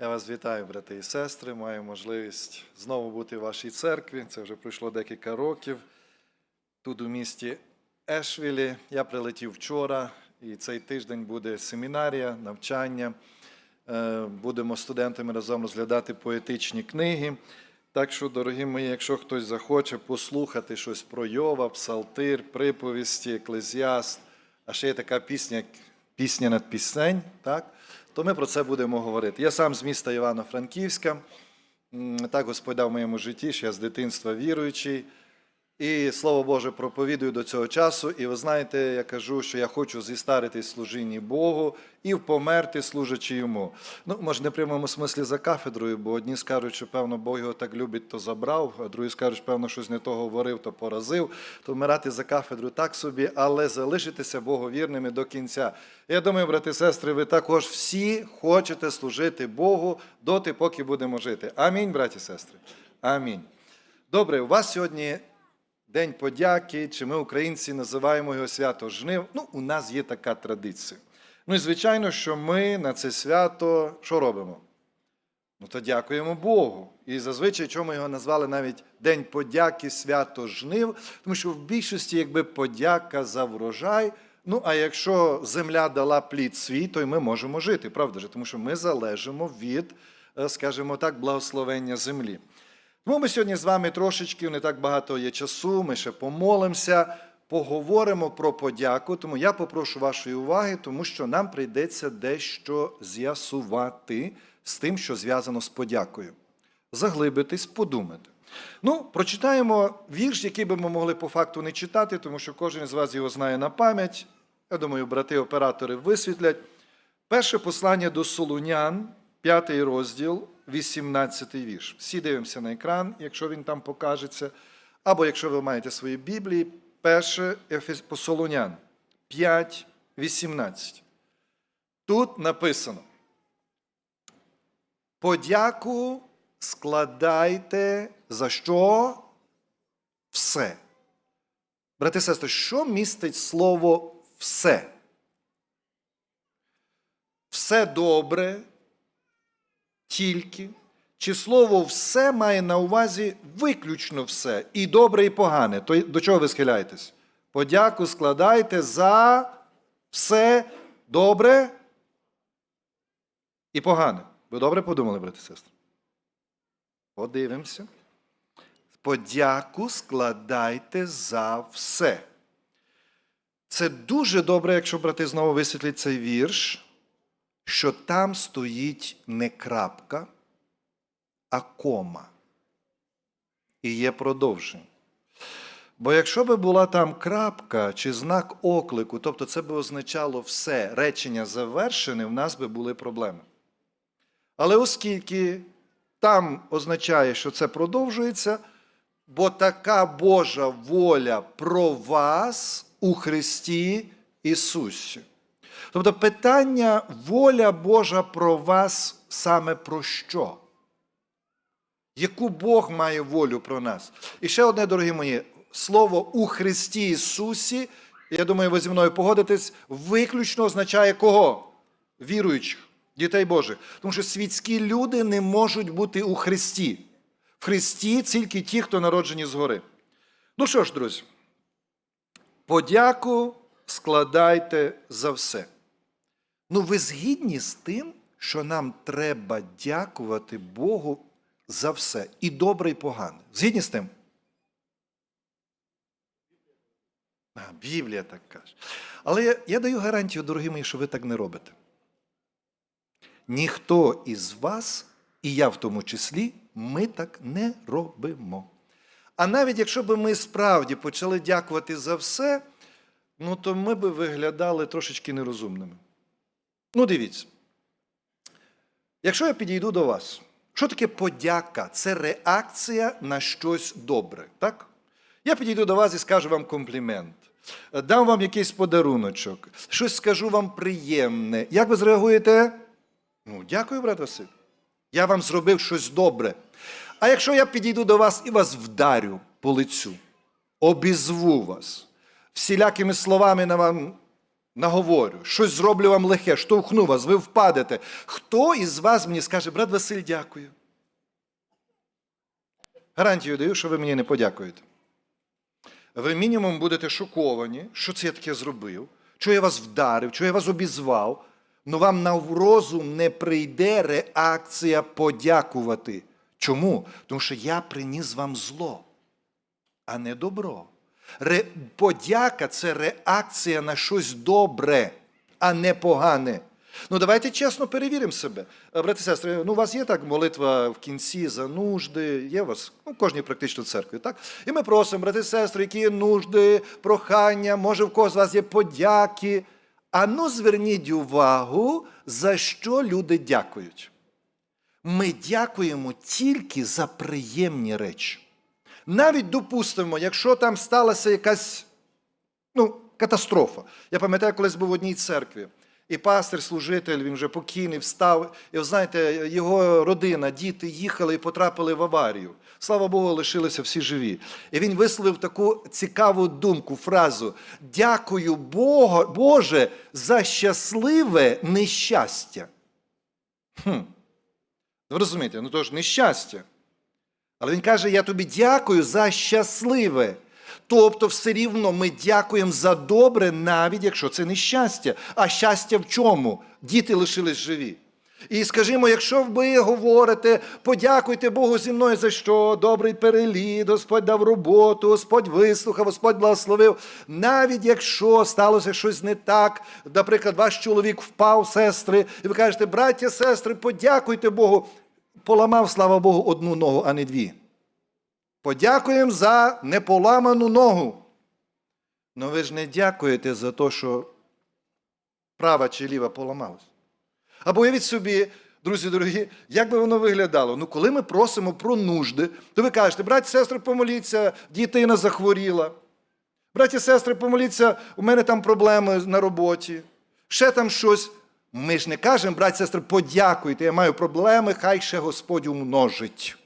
Я вас вітаю, брати і сестри. Маю можливість знову бути в вашій церкві. Це вже пройшло декілька років. Тут у місті Ешвілі. Я прилетів вчора, і цей тиждень буде семінарія, навчання. Е, Будемо студентами разом розглядати поетичні книги. Так що, дорогі мої, якщо хтось захоче послухати щось про Йова, псалтир, приповісті, еклезіаст, а ще є така пісня, як пісня над пісень, так? То ми про це будемо говорити. Я сам з міста Івано-Франківська. Так Господь дав в моєму житті, що я з дитинства віруючий. І слово Боже проповідую до цього часу. І ви знаєте, я кажу, що я хочу зістаритись служінні Богу і померти, служачи йому. Ну, може, не в прямому смислі за кафедрою, бо одні скажуть, що певно Бог його так любить, то забрав, а другі скажуть, що певно, щось не того говорив, то поразив. То вмирати за кафедру так собі, але залишитися Богу вірними до кінця. Я думаю, брати сестри, ви також всі хочете служити Богу доти, поки будемо жити. Амінь, браті сестри. Амінь. Добре, у вас сьогодні День подяки, чи ми, українці, називаємо його свято жнив. Ну, у нас є така традиція. Ну і звичайно, що ми на це свято що робимо? Ну, то дякуємо Богу. І зазвичай, чому його назвали навіть День подяки, свято жнив, тому що в більшості, якби подяка за врожай. Ну, а якщо земля дала плід свій, то й ми можемо жити, правда ж? Тому що ми залежимо від, е, скажімо так, благословення землі. Тому ми сьогодні з вами трошечки, не так багато є часу, ми ще помолимося, поговоримо про подяку. Тому я попрошу вашої уваги, тому що нам прийдеться дещо з'ясувати з тим, що зв'язано з подякою. Заглибитись, подумати. Ну, прочитаємо вірш, який би ми могли по факту не читати, тому що кожен з вас його знає на пам'ять. Я думаю, брати-оператори висвітлять. Перше послання до Солунян, п'ятий розділ, 18 вірш. Всі дивимося на екран, якщо він там покажеться. Або якщо ви маєте свої Біблії, перше Ефес- по 5, 18. Тут написано: Подяку складайте за що? Все. Брати і сестри, що містить слово все? Все добре, тільки. Чи слово все має на увазі виключно все, і добре, і погане. То до чого ви схиляєтесь? Подяку складайте за все добре і погане. Ви добре подумали, брати сестри? Подивимося. Подяку складайте за все. Це дуже добре, якщо брати знову висвітлять цей вірш, що там стоїть не крапка, а кома. І є продовження. Бо якщо би була там крапка чи знак оклику, тобто це би означало все, речення завершене, в нас би були проблеми. Але оскільки там означає, що це продовжується, бо така Божа воля про вас у Христі Ісусі. Тобто питання воля Божа про вас саме про що? Яку Бог має волю про нас? І ще одне, дорогі мої, слово у Христі Ісусі, я думаю, ви зі мною погодитесь, виключно означає кого? Віруючих, дітей Божих. Тому що світські люди не можуть бути у Христі. В Христі тільки ті, хто народжені згори. Ну що ж, друзі, подяку складайте за все. Ну, ви згідні з тим, що нам треба дякувати Богу за все, і добре, і погане. Згідні з тим? А, Біблія так каже. Але я, я даю гарантію, дорогі мої, що ви так не робите. Ніхто із вас, і я в тому числі, ми так не робимо. А навіть якщо б ми справді почали дякувати за все, ну то ми б виглядали трошечки нерозумними. Ну, дивіться. Якщо я підійду до вас, що таке подяка? Це реакція на щось добре, так? Я підійду до вас і скажу вам комплімент, дам вам якийсь подаруночок, щось скажу вам приємне. Як ви зреагуєте? Ну, дякую, брат Василь. Я вам зробив щось добре. А якщо я підійду до вас і вас вдарю по лицю, обізву вас, всілякими словами на вам наговорю, щось зроблю вам лихе, штовхну вас, ви впадете. Хто із вас мені скаже, брат Василь, дякую? Гарантію даю, що ви мені не подякуєте. Ви мінімум будете шоковані, що це я таке зробив, що я вас вдарив, що я вас обізвав, але вам на розум не прийде реакція подякувати. Чому? Тому що я приніс вам зло, а не добро. Ре... Подяка це реакція на щось добре, а не погане. Ну, давайте чесно перевіримо себе. Е, Брати і сестри, ну, у вас є так молитва в кінці за нужди, є у вас ну, в кожній практично церкві, так? І ми просимо, брати і сестри, які є нужди, прохання, може в когось з вас є подяки. А ну зверніть увагу, за що люди дякують. Ми дякуємо тільки за приємні речі. Навіть допустимо, якщо там сталася якась ну, катастрофа. Я пам'ятаю, колись був в одній церкві, і пастир, служитель, він вже покійний, встав. І ви знаєте, його родина, діти їхали і потрапили в аварію. Слава Богу, лишилися всі живі. І він висловив таку цікаву думку, фразу: Дякую Богу, Боже за щасливе нещастя. Хм. Ви розумієте, ну то ж нещастя. Але він каже: Я тобі дякую за щасливе. Тобто, все рівно ми дякуємо за добре, навіть якщо це не щастя. А щастя в чому? Діти лишились живі. І скажімо, якщо ви говорите, подякуйте Богу зі мною за що, добрий переліт, Господь дав роботу, Господь вислухав, Господь благословив. Навіть якщо сталося щось не так, наприклад, ваш чоловік впав, сестри, і ви кажете, браття, сестри, подякуйте Богу, поламав, слава Богу, одну ногу, а не дві. Подякуємо за неполаману ногу. Ну ви ж не дякуєте за те, що права чи ліва поламалась. Або уявіть собі, друзі дорогі, як би воно виглядало? Ну, коли ми просимо про нужди, то ви кажете, браті, сестри, помоліться, дітина захворіла. Браті, сестри, помоліться, у мене там проблеми на роботі. Ще там щось. Ми ж не кажемо, браті, сестри, подякуйте, я маю проблеми, хай ще Господь умножить.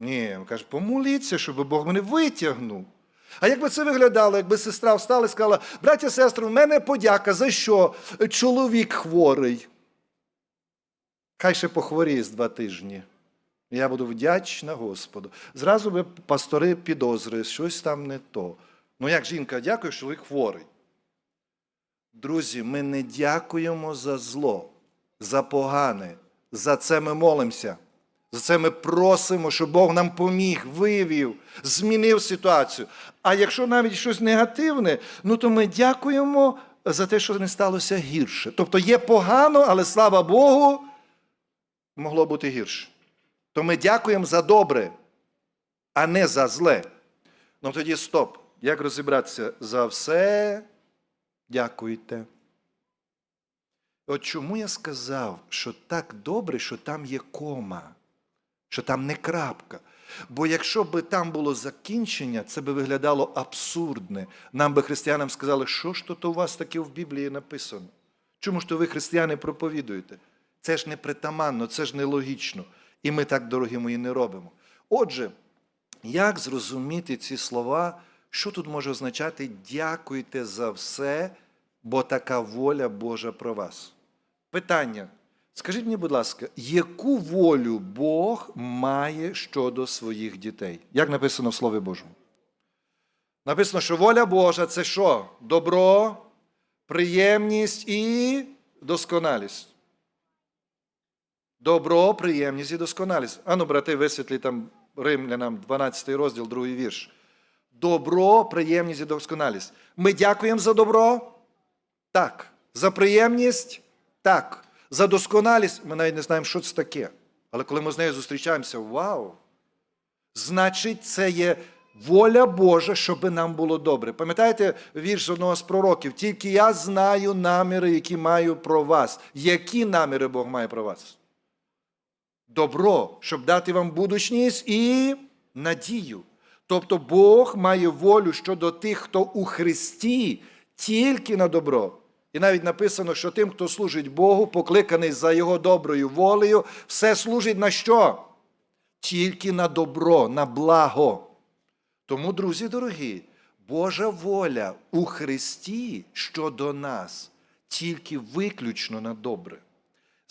Ні, він каже, помоліться, щоб Бог мене витягнув. А як би це виглядало, якби сестра встала і сказала, браття, сестри, в мене подяка, за що чоловік хворий. Хай ще похворіє з два тижні. Я буду вдячна Господу. Зразу би пастори підозри, щось там не то. Ну як жінка дякує, що чоловік хворий. Друзі, ми не дякуємо за зло, за погане. За це ми молимося. За це ми просимо, щоб Бог нам поміг, вивів, змінив ситуацію. А якщо навіть щось негативне, ну то ми дякуємо за те, що не сталося гірше. Тобто є погано, але слава Богу, могло бути гірше. То ми дякуємо за добре, а не за зле. Ну тоді стоп. Як розібратися? За все дякуйте. От чому я сказав, що так добре, що там є кома, що там не крапка. Бо якщо б там було закінчення, це би виглядало абсурдне. Нам би християнам сказали, що ж то у вас таке в Біблії написано? Чому ж то ви, християни, проповідуєте? Це ж не притаманно, це ж нелогічно. І ми так, дорогі мої, не робимо. Отже, як зрозуміти ці слова, що тут може означати дякуйте за все, бо така воля Божа про вас? Питання. Скажіть мені, будь ласка, яку волю Бог має щодо своїх дітей? Як написано в Слові Божому? Написано, що воля Божа це що? Добро, приємність і досконалість. Добро, приємність і досконалість. Ану, брати, висвітлі там Римлянам 12 розділ, другий вірш. Добро, приємність і досконалість. Ми дякуємо за добро? Так. За приємність? Так. За досконалість ми навіть не знаємо, що це таке. Але коли ми з нею зустрічаємося, вау! Значить, це є воля Божа, щоб нам було добре. Пам'ятаєте вірш одного з пророків? Тільки я знаю наміри, які маю про вас. Які наміри Бог має про вас? Добро, щоб дати вам будучність і надію. Тобто Бог має волю щодо тих, хто у Христі, тільки на добро. І навіть написано, що тим, хто служить Богу, покликаний за Його доброю волею, все служить на що? Тільки на добро, на благо. Тому, друзі дорогі, Божа воля у Христі щодо нас тільки виключно на добре.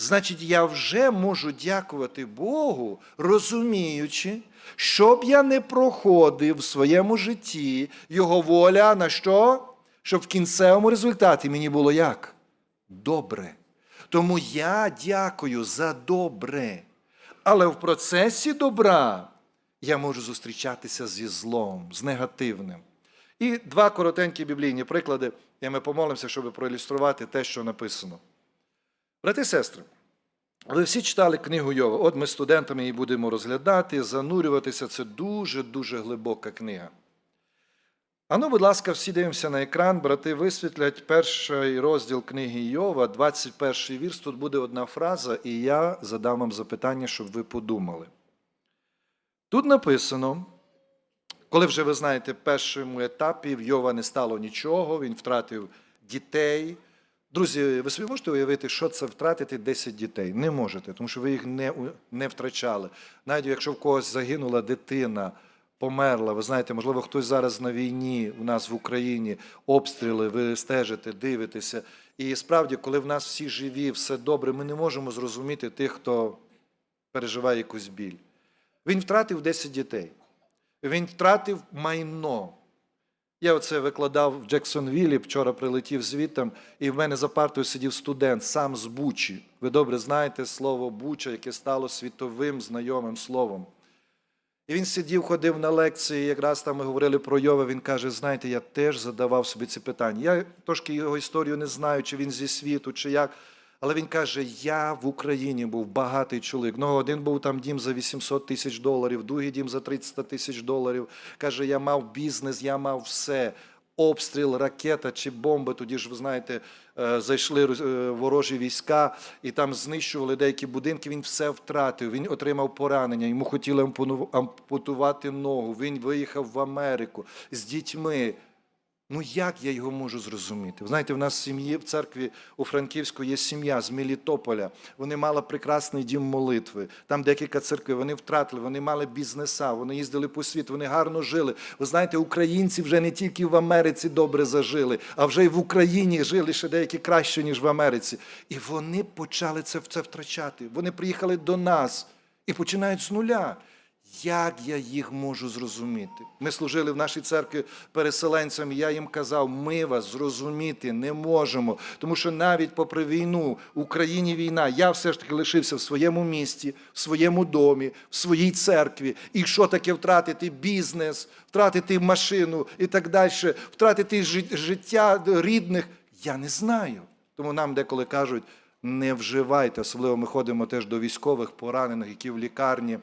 Значить, я вже можу дякувати Богу, розуміючи, щоб я не проходив в своєму житті Його воля на що? Щоб в кінцевому результаті мені було як? Добре. Тому я дякую за добре. Але в процесі добра я можу зустрічатися зі злом, з негативним. І два коротенькі біблійні приклади, і ми помолимося, щоб проілюструвати те, що написано. Брати і сестри, ви всі читали книгу Йова. От ми студентами її будемо розглядати, занурюватися. Це дуже-дуже глибока книга. Ану, будь ласка, всі дивимося на екран. Брати висвітлять перший розділ книги Йова, 21 вірш. Тут буде одна фраза, і я задам вам запитання, щоб ви подумали. Тут написано, коли вже ви знаєте, першому етапі в Йова не стало нічого, він втратив дітей. Друзі, ви собі можете уявити, що це втратити 10 дітей? Не можете, тому що ви їх не, не втрачали. Навіть якщо в когось загинула дитина, померла, ви знаєте, можливо, хтось зараз на війні у нас в Україні, обстріли, ви стежите, дивитеся. І справді, коли в нас всі живі, все добре, ми не можемо зрозуміти тих, хто переживає якусь біль. Він втратив 10 дітей. Він втратив майно. Я оце викладав в Джексонвілі, вчора прилетів звітом, і в мене за партою сидів студент, сам з Бучі. Ви добре знаєте слово Буча, яке стало світовим знайомим словом. І він сидів, ходив на лекції, якраз там ми говорили про Йова. Він каже: знаєте, я теж задавав собі ці питання. Я трошки його історію не знаю, чи він зі світу, чи як. Але він каже: я в Україні був багатий чоловік. Ну, один був там дім за 800 тисяч доларів, другий дім за 300 тисяч доларів. Каже, я мав бізнес, я мав все. Обстріл, ракета чи бомба. Тоді ж ви знаєте, е, зайшли е, ворожі війська і там знищували деякі будинки. Він все втратив. Він отримав поранення. Йому хотіли ампутувати ногу. Він виїхав в Америку з дітьми. Ну як я його можу зрозуміти? Ви знаєте, в нас сім'ї в церкві у Франківську є сім'я з Мелітополя. Вони мали прекрасний дім молитви. Там декілька церкви. Вони втратили, вони мали бізнеса, вони їздили по світу, вони гарно жили. Ви знаєте, українці вже не тільки в Америці добре зажили, а вже й в Україні жили ще деякі краще, ніж в Америці. І вони почали це, це втрачати. Вони приїхали до нас і починають з нуля. Як я їх можу зрозуміти? Ми служили в нашій церкві переселенцям, і я їм казав, ми вас зрозуміти не можемо. Тому що навіть попри війну, в Україні війна, я все ж таки лишився в своєму місті, в своєму домі, в своїй церкві. І що таке втратити бізнес, втратити машину і так далі, втратити жи- життя рідних, я не знаю. Тому нам деколи кажуть, не вживайте, особливо ми ходимо теж до військових поранених, які в лікарні.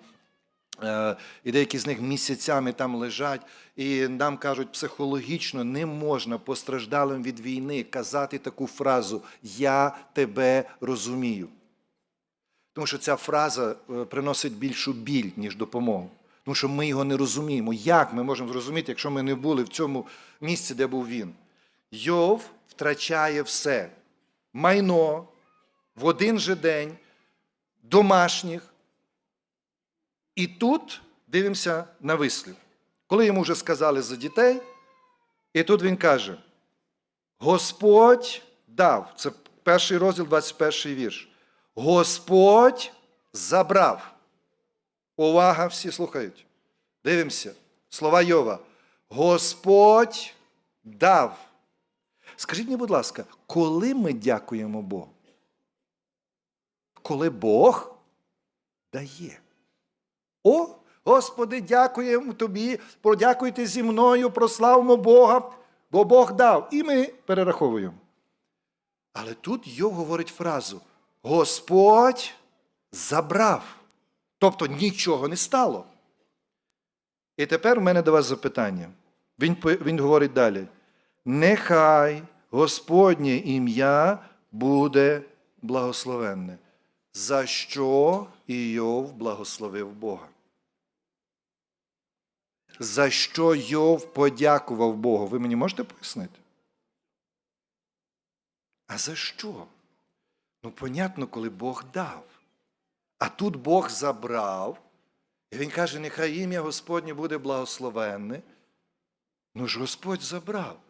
Е, І деякі з них місяцями там лежать, і нам кажуть, психологічно не можна постраждалим від війни казати таку фразу Я тебе розумію. Тому що ця фраза е, приносить більшу біль, ніж допомогу. Тому що ми його не розуміємо. Як ми можемо зрозуміти, якщо ми не були в цьому місці, де був він? Йов втрачає все: майно в один же день, домашніх. І тут дивимося на вислів. Коли йому вже сказали за дітей, і тут він каже: Господь дав, це перший розділ, 21 вірш. Господь забрав. Увага, всі слухають. Дивимося. Слова Йова. Господь дав. Скажіть мені, будь ласка, коли ми дякуємо Богу? Коли Бог дає. О, Господи, дякуємо Тобі, подякуйте зі мною, прославимо Бога, бо Бог дав. І ми перераховуємо. Але тут Йов говорить фразу: Господь забрав. Тобто нічого не стало. І тепер в мене до вас запитання. Він, він говорить далі: нехай Господнє ім'я буде благословенне. За що Іов благословив Бога? За що Йов подякував Богу? Ви мені можете пояснити? А за що? Ну, понятно, коли Бог дав. А тут Бог забрав, і він каже: нехай ім'я Господнє буде благословенне. Ну ж Господь забрав.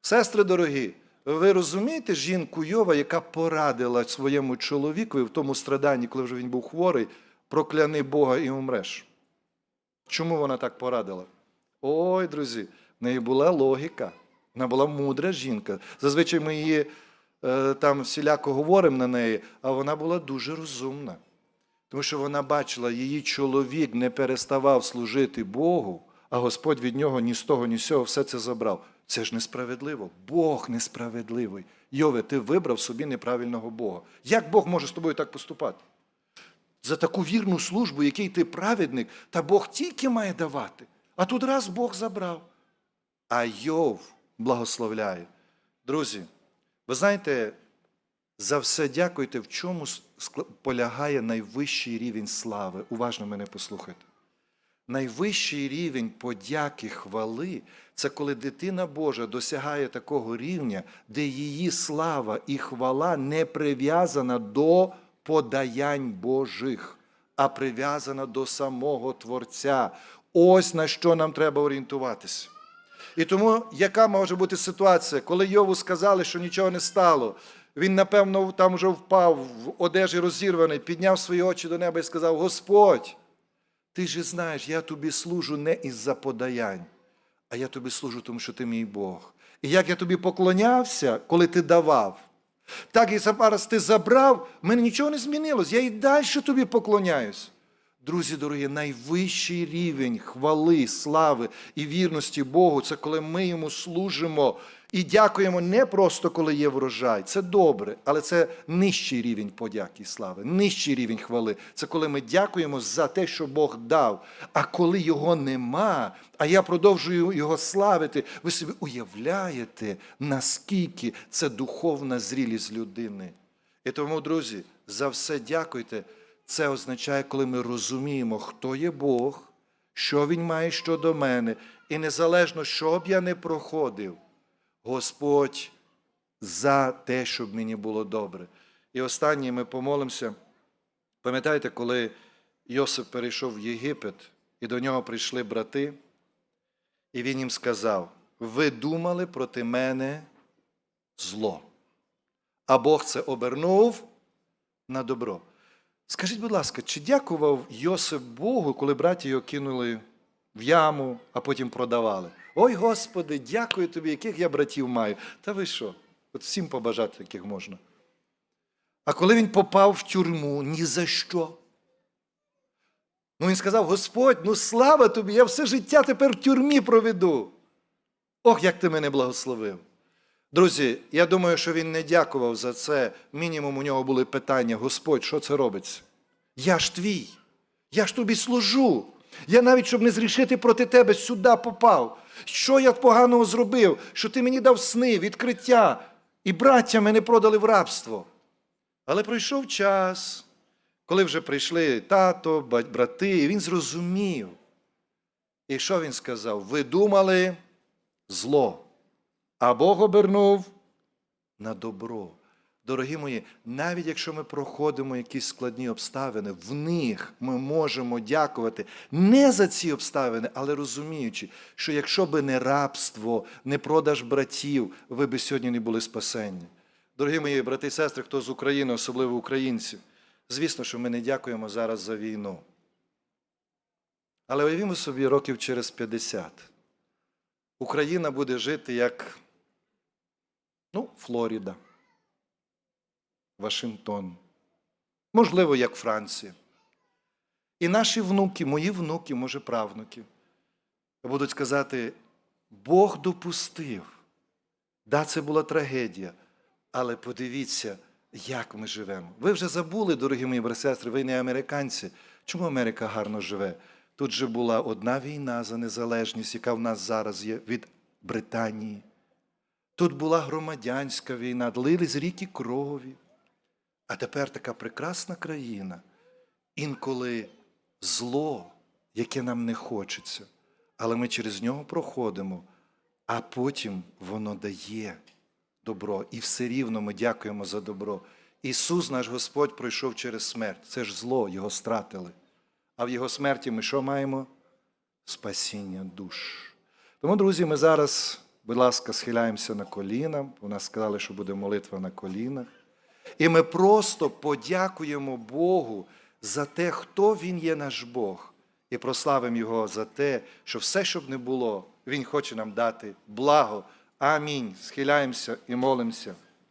Сестри дорогі, ви розумієте жінку Йова, яка порадила своєму чоловікові в тому страданні, коли вже він був хворий, прокляни Бога і умреш. Чому вона так порадила? Ой, друзі, в неї була логіка. Вона була мудра жінка. Зазвичай ми її е, там всіляко говоримо на неї, а вона була дуже розумна. Тому що вона бачила, її чоловік не переставав служити Богу, а Господь від нього ні з того, ні з цього все це забрав. Це ж несправедливо. Бог несправедливий. Йове, ти вибрав собі неправильного Бога. Як Бог може з тобою так поступати? За таку вірну службу, який ти праведник, та Бог тільки має давати. А тут раз Бог забрав. А Йов благословляє. Друзі, ви знаєте, за все дякуйте, в чому полягає найвищий рівень слави. Уважно мене послухайте. Найвищий рівень подяки, хвали це коли дитина Божа досягає такого рівня, де її слава і хвала не прив'язана до подаянь Божих, а прив'язана до самого Творця. Ось на що нам треба орієнтуватися. І тому, яка може бути ситуація, коли Йову сказали, що нічого не стало, він, напевно, там вже впав в одежі розірваний, підняв свої очі до неба і сказав: Господь, ти ж знаєш, я тобі служу не із-за подаянь, а я тобі служу, тому що ти мій Бог. І як я тобі поклонявся, коли ти давав, так і зараз ти забрав, в мене нічого не змінилось. Я і далі тобі поклоняюсь. Друзі дорогі, найвищий рівень хвали, слави і вірності Богу це коли ми йому служимо і дякуємо не просто коли є врожай. Це добре, але це нижчий рівень подяки і слави, нижчий рівень хвали. Це коли ми дякуємо за те, що Бог дав. А коли його нема, а я продовжую його славити, ви собі уявляєте, наскільки це духовна зрілість людини. І тому, друзі, за все дякуйте. Це означає, коли ми розуміємо, хто є Бог, що Він має щодо мене, і незалежно, що б я не проходив, Господь за те, щоб мені було добре. І останнє ми помолимося. Пам'ятаєте, коли Йосип перейшов в Єгипет, і до нього прийшли брати, і він їм сказав: ви думали проти мене зло, а Бог це обернув на добро. Скажіть, будь ласка, чи дякував Йосип Богу, коли браті його кинули в яму, а потім продавали? Ой, Господи, дякую тобі, яких я братів маю. Та ви що? От всім побажати, яких можна. А коли він попав в тюрму, ні за що. Ну він сказав: Господь, ну слава тобі, я все життя тепер в тюрмі проведу. Ох, як ти мене благословив. Друзі, я думаю, що він не дякував за це. Мінімум у нього були питання: Господь, що це робиться? Я ж твій, я ж тобі служу. Я навіть, щоб не зрішити проти тебе, сюди попав. Що я поганого зробив? Що ти мені дав сни, відкриття, і браття мене продали в рабство. Але пройшов час, коли вже прийшли тато, брати, і він зрозумів. І що він сказав? Ви думали зло, а Бог обернув на добро. Дорогі мої, навіть якщо ми проходимо якісь складні обставини, в них ми можемо дякувати не за ці обставини, але розуміючи, що якщо би не рабство, не продаж братів, ви би сьогодні не були спасені. Дорогі мої брати і сестри, хто з України, особливо українці, звісно, що ми не дякуємо зараз за війну. Але уявімо собі років через 50. Україна буде жити як ну, Флоріда, Вашингтон, можливо, як Франція. І наші внуки, мої внуки, може, правнуки, будуть сказати, Бог допустив. Да, це була трагедія, але подивіться, як ми живемо. Ви вже забули, дорогі мої брати сестри, ви не американці. Чому Америка гарно живе? Тут же була одна війна за незалежність, яка в нас зараз є від Британії. Тут була громадянська війна, лились ріки крові. А тепер така прекрасна країна. Інколи зло, яке нам не хочеться, але ми через нього проходимо, а потім воно дає добро. І все рівно ми дякуємо за добро. Ісус, наш Господь, пройшов через смерть. Це ж зло, Його стратили. А в Його смерті ми що маємо? Спасіння душ. Тому, друзі, ми зараз, будь ласка, схиляємося на коліна. У нас сказали, що буде молитва на колінах. І ми просто подякуємо Богу за те, хто Він є наш Бог, і прославимо Його за те, що все, щоб не було, Він хоче нам дати благо. Амінь. Схиляємося і молимося.